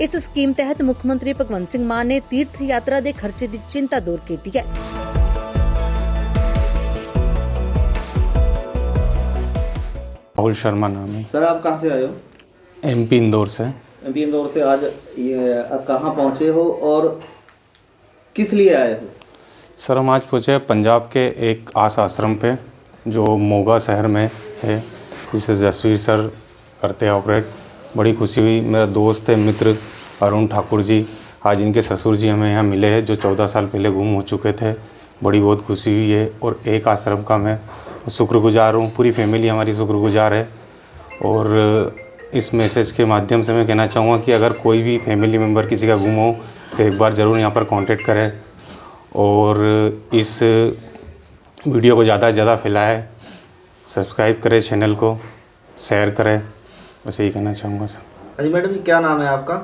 ਇਸ ਸਕੀਮ ਤਹਿਤ ਮੁੱਖ ਮੰਤਰੀ ਭਗਵੰਤ ਸਿੰਘ ਮਾਨ ਨੇ ਤੀਰਥ ਯਾਤਰਾ ਦੇ ਖਰਚੇ ਦੀ ਚਿੰਤਾ ਦੂਰ ਕੀਤੀ ਹੈ राहुल शर्मा नाम है सर आप कहाँ से आए हो एमपी इंदौर से एमपी इंदौर से आज ये आप कहाँ पहुँचे हो और किस लिए आए हो सर हम आज पहुँचे हैं पंजाब के एक आस आश्रम पे जो मोगा शहर में है जिसे जसवीर सर करते हैं ऑपरेट बड़ी खुशी हुई। मेरा दोस्त है, मित्र अरुण ठाकुर जी। आज इनके ससुर जी हमें यहाँ मिले हैं, जो चौदह साल पहले गुम हो चुके थे। बड़ी बहुत खुशी हुई है और एक आश्रम का मैं शुक्रगुजार हूँ। पूरी फैमिली हमारी शुक्रगुजार है। और इस मैसेज के माध्यम से मैं कहना चाहूँगा कि अगर कोई भी फैमिली मेंबर किसी का गुम हो तो एक बार ज़रूर यहाँ पर कांटेक्ट करें। और इस वीडियो को ज़्यादा से ज़्यादा फैलाएँ, सब्सक्राइब करें चैनल को, शेयर करें। बस यही कहना चाहूँगा सर। अजी मैडम जी क्या नाम है आपका?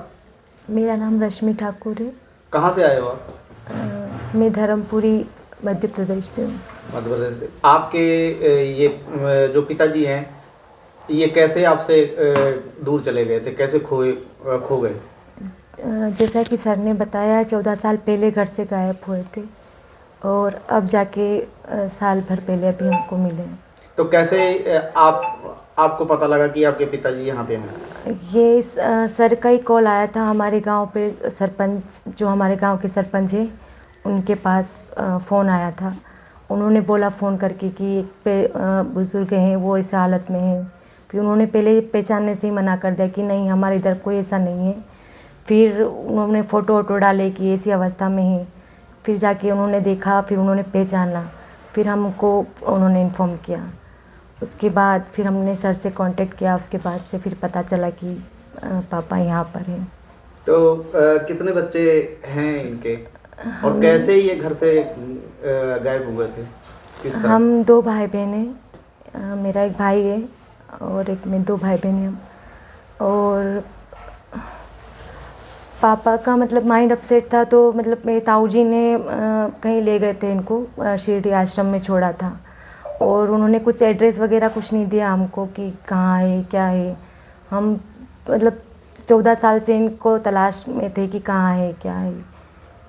मेरा नाम रश्मि ठाकुर है। कहाँ से आए हो आप? मैं धर्मपुरी मध्य प्रदेश से हूँ। मध्य प्रदेश से आपके ये जो पिताजी हैं ये कैसे आपसे दूर चले गए थे? कैसे खोए खो गए? जैसा कि सर ने बताया चौदह साल पहले घर से गायब हुए थे और अब जाके साल भर पहले अभी हमको मिले तो कैसे आप आपको पता लगा कि आपके पिताजी यहाँ पे हैं? ये सर का ही कॉल आया था हमारे गाँव पे, सरपंच, जो हमारे गाँव के सरपंच हैं, उनके पास फ़ोन आया था। उन्होंने बोला फ़ोन करके कि एक पे बुज़ुर्ग हैं, वो इस हालत में हैं। फिर उन्होंने पहले पहचानने से ही मना कर दिया कि नहीं, हमारे इधर कोई ऐसा नहीं है। फिर उन्होंने फ़ोटो वोटो डाले कि ऐसी अवस्था में है। फिर जाके उन्होंने देखा, फिर उन्होंने पहचाना। फिर हमको उन्होंने इन्फॉर्म किया। उसके बाद फिर हमने सर से कांटेक्ट किया उसके बाद से फिर पता चला कि पापा यहाँ पर हैं। तो अ, कितने बच्चे हैं इनके? और कैसे ये घर से गायब हुए थे? किस तरह? हम दो भाई बहन हैं मेरा एक भाई है और एक में दो भाई बहन हैं हम। और पापा का मतलब माइंड अपसेट था तो मतलब मेरे ताऊ जी ने अ, कहीं ले गए थे इनको शिरडी आश्रम में छोड़ा था। और उन्होंने कुछ एड्रेस वगैरह कुछ नहीं दिया हमको कि कहाँ है क्या है हम मतलब चौदह साल से इनको तलाश में थे कि कहाँ है क्या है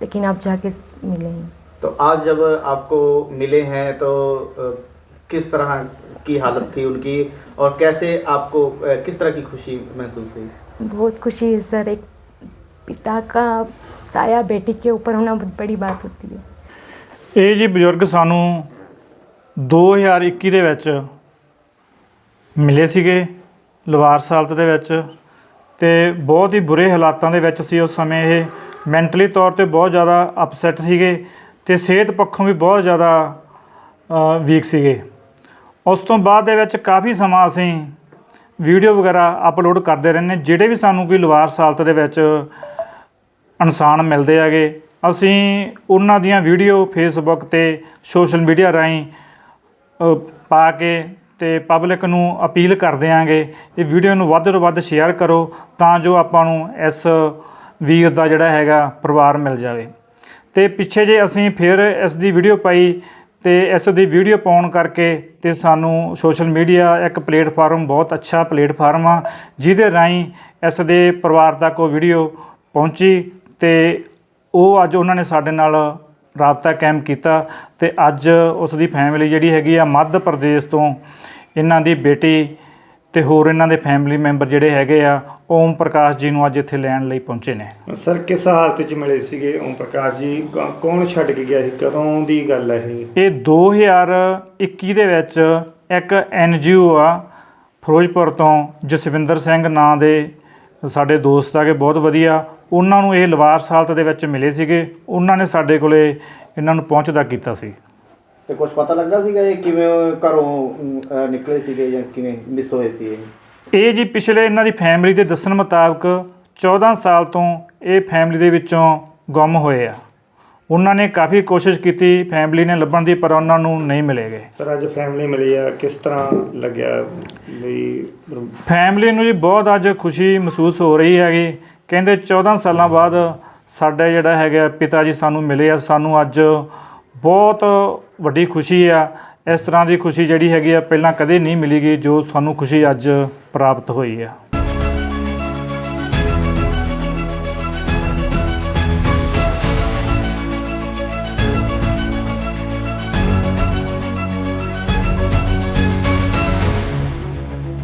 लेकिन अब जाके मिले हैं तो आज जब आपको मिले हैं तो अ, किस तरह की हालत थी उनकी और कैसे आपको अ, किस तरह की खुशी महसूस हुई बहुत खुशी है सर एक पिता का साया बेटी के ऊपर होना बहुत बड़ी बात होती है ਇਹ ਜੀ ਬਜ਼ੁਰਗ ਸਾਨੂੰ 2021 ਦੇ ਵਿੱਚ ਮਿਲੇ ਸੀਗੇ ਲਵਾਰ ਸਾਲਤ ਦੇ ਵਿੱਚ ਤੇ ਬਹੁਤ ਹੀ ਬੁਰੇ ਹਾਲਾਤਾਂ ਦੇ ਵਿੱਚ ਸੀ ਉਸ ਸਮੇਂ ਇਹ। ਮੈਂਟਲੀ ਤੌਰ ਤੇ ਬਹੁਤ ਜ਼ਿਆਦਾ ਅਪਸੈਟ ਸੀਗੇ ਤੇ ਸਿਹਤ ਪੱਖੋਂ ਵੀ ਬਹੁਤ ਜ਼ਿਆਦਾ ਵੀਕ ਸੀਗੇ। ਉਸ ਤੋਂ ਬਾਅਦ ਦੇ ਵਿੱਚ ਕਾਫੀ ਸਮਾਂ ਅਸੀਂ ਵੀਡੀਓ ਵਗੈਰਾ ਅਪਲੋਡ ਕਰਦੇ ਰਹਿੰਦੇ ਜਿਹੜੇ ਵੀ ਸਾਨੂੰ ਕੋਈ ਲਵਾਰ ਸਾਲਤ ਦੇ ਵਿੱਚ ਇਨਸਾਨ ਮਿਲਦੇ ਹੈਗੇ, ਅਸੀਂ ਉਹਨਾਂ ਦੀਆਂ ਵੀਡੀਓ ਫੇਸਬੁੱਕ ਤੇ ਸੋਸ਼ਲ ਮੀਡੀਆ ਰਾਹੀਂ ਪਾ ਕੇ ਤੇ ਪਬਲਿਕ ਨੂੰ ਅਪੀਲ ਕਰਦੇ ਆਂਗੇ ਇਹ ਵੀਡੀਓ ਨੂੰ ਵੱਧ ਤੋਂ ਵੱਧ ਸ਼ੇਅਰ ਕਰੋ ਤਾਂ ਜੋ ਆਪਾਂ ਨੂੰ ਇਸ ਵੀਰ ਦਾ ਜਿਹੜਾ ਹੈਗਾ ਪਰਿਵਾਰ ਮਿਲ ਜਾਵੇ। ਤੇ ਪਿੱਛੇ ਜੇ ਅਸੀਂ ਫਿਰ ਇਸ ਦੀ ਵੀਡੀਓ ਪਾਈ ਤੇ ਇਸ ਦੀ ਵੀਡੀਓ ਪਾਉਣ ਕਰਕੇ ਤੇ ਸਾਨੂੰ ਸੋਸ਼ਲ ਮੀਡੀਆ ਇੱਕ ਪਲੇਟਫਾਰਮ ਬਹੁਤ ਅੱਛਾ ਪਲੇਟਫਾਰਮ ਆ, ਜਿਹਦੇ ਰਾਹੀਂ ਇਸ ਦੇ ਪਰਿਵਾਰ ਤੱਕ ਉਹ ਵੀਡੀਓ ਪਹੁੰਚੀ ਤੇ ਉਹ ਅੱਜ ਉਹਨਾਂ ਨੇ ਸਾਡੇ ਨਾਲ ਰਾਬਤਾ ਕਾਇਮ ਕੀਤਾ ਤੇ ਅੱਜ ਉਸ ਦੀ ਫੈਮਿਲੀ ਜਿਹੜੀ ਹੈਗੀ ਆ ਮੱਧ ਪ੍ਰਦੇਸ਼ ਤੋਂ ਇਹਨਾਂ ਦੀ ਬੇਟੀ ਤੇ ਹੋਰ ਇਹਨਾਂ ਦੇ ਫੈਮਿਲੀ ਮੈਂਬਰ ਜਿਹੜੇ ਹੈਗੇ ਆ ਓਮ ਪ੍ਰਕਾਸ਼ ਜੀ ਨੂੰ ਅੱਜ ਇੱਥੇ ਲੈਣ ਲਈ ਪਹੁੰਚੇ ਨੇ। ਸਰ ਕਿਸ ਹਾਲਤ 'ਚ ਮਿਲੇ ਸੀਗੇ ਓਮ ਪ੍ਰਕਾਸ਼ ਜੀ? ਕ- ਕੌਣ ਛੱਡ ਕੇ ਗਿਆ ਸੀ? ਕਦੋਂ ਦੀ ਗੱਲ ਹੈ ਇਹ? ਇਹ 2021 ਦੇ ਵਿੱਚ ਇੱਕ ਐਨਜੀਓ ਆ ਫਿਰੋਜ਼ਪੁਰ ਤੋਂ ਜਸਵਿੰਦਰ ਸਿੰਘ ਨਾਂ ਦੇ ਸਾਡੇ ਦੋਸਤ ਆਗੇ ਬਹੁਤ ਵਧੀਆ ਉਹਨਾਂ ਨੂੰ ਇਹ ਲਵਾਰਸ ਹਾਲਤ ਦੇ ਵਿੱਚ ਮਿਲੇ ਸੀਗੇ। ਉਹਨਾਂ ਨੇ ਸਾਡੇ ਕੋਲੇ ਇਹਨਾਂ ਨੂੰ ਪਹੁੰਚਦਾ ਕੀਤਾ ਸੀ। ਤੇ ਕੁਝ ਪਤਾ ਲੱਗਾ ਸੀਗਾ ਇਹ ਕਿਵੇਂ ਘਰੋਂ ਨਿਕਲੇ ਸੀਗੇ ਜਾਂ ਕਿਵੇਂ ਮਿਸ ਹੋਏ ਸੀ ਇਹ? ਇਹ ਜੀ ਪਿਛਲੇ ਇਹਨਾਂ ਦੀ ਫੈਮਿਲੀ ਦੇ ਦੱਸਣ ਮੁਤਾਬਕ 14 ਸਾਲ ਤੋਂ ਇਹ ਫੈਮਿਲੀ ਦੇ ਵਿੱਚੋਂ ਗੁੰਮ ਹੋਏ ਆ। ਉਹਨਾਂ ਨੇ ਕਾਫੀ ਕੋਸ਼ਿਸ਼ ਕੀਤੀ ਫੈਮਿਲੀ ਨੇ ਲੱਭਣ ਦੀ ਪਰ ਉਹਨਾਂ ਨੂੰ ਨਹੀਂ ਮਿਲੇ ਗਏ। ਸਰ ਅੱਜ ਫੈਮਿਲੀ ਮਿਲੀ ਆ ਕਿਸ ਤਰ੍ਹਾਂ ਲੱਗਿਆ ਵੀ ਫੈਮਿਲੀ ਨੂੰ ਜੀ ਬਹੁਤ ਅੱਜ ਖੁਸ਼ੀ ਮਹਿਸੂਸ ਹੋ ਰਹੀ ਹੈਗੀ। ਕਹਿੰਦੇ 14 ਸਾਲਾਂ ਬਾਅਦ ਸਾਡਾ ਜਿਹੜਾ ਹੈਗਾ ਪਿਤਾ ਜੀ ਸਾਨੂੰ ਮਿਲੇ ਆ, ਸਾਨੂੰ ਅੱਜ ਬਹੁਤ ਵੱਡੀ ਖੁਸ਼ੀ ਆ। ਇਸ ਤਰ੍ਹਾਂ ਦੀ ਖੁਸ਼ੀ ਜਿਹੜੀ ਹੈਗੀ ਆ, ਪਹਿਲਾਂ ਕਦੇ ਨਹੀਂ ਮਿਲੀਗੀ ਜੋ ਸਾਨੂੰ ਖੁਸ਼ੀ ਅੱਜ ਪ੍ਰਾਪਤ ਹੋਈ ਆ।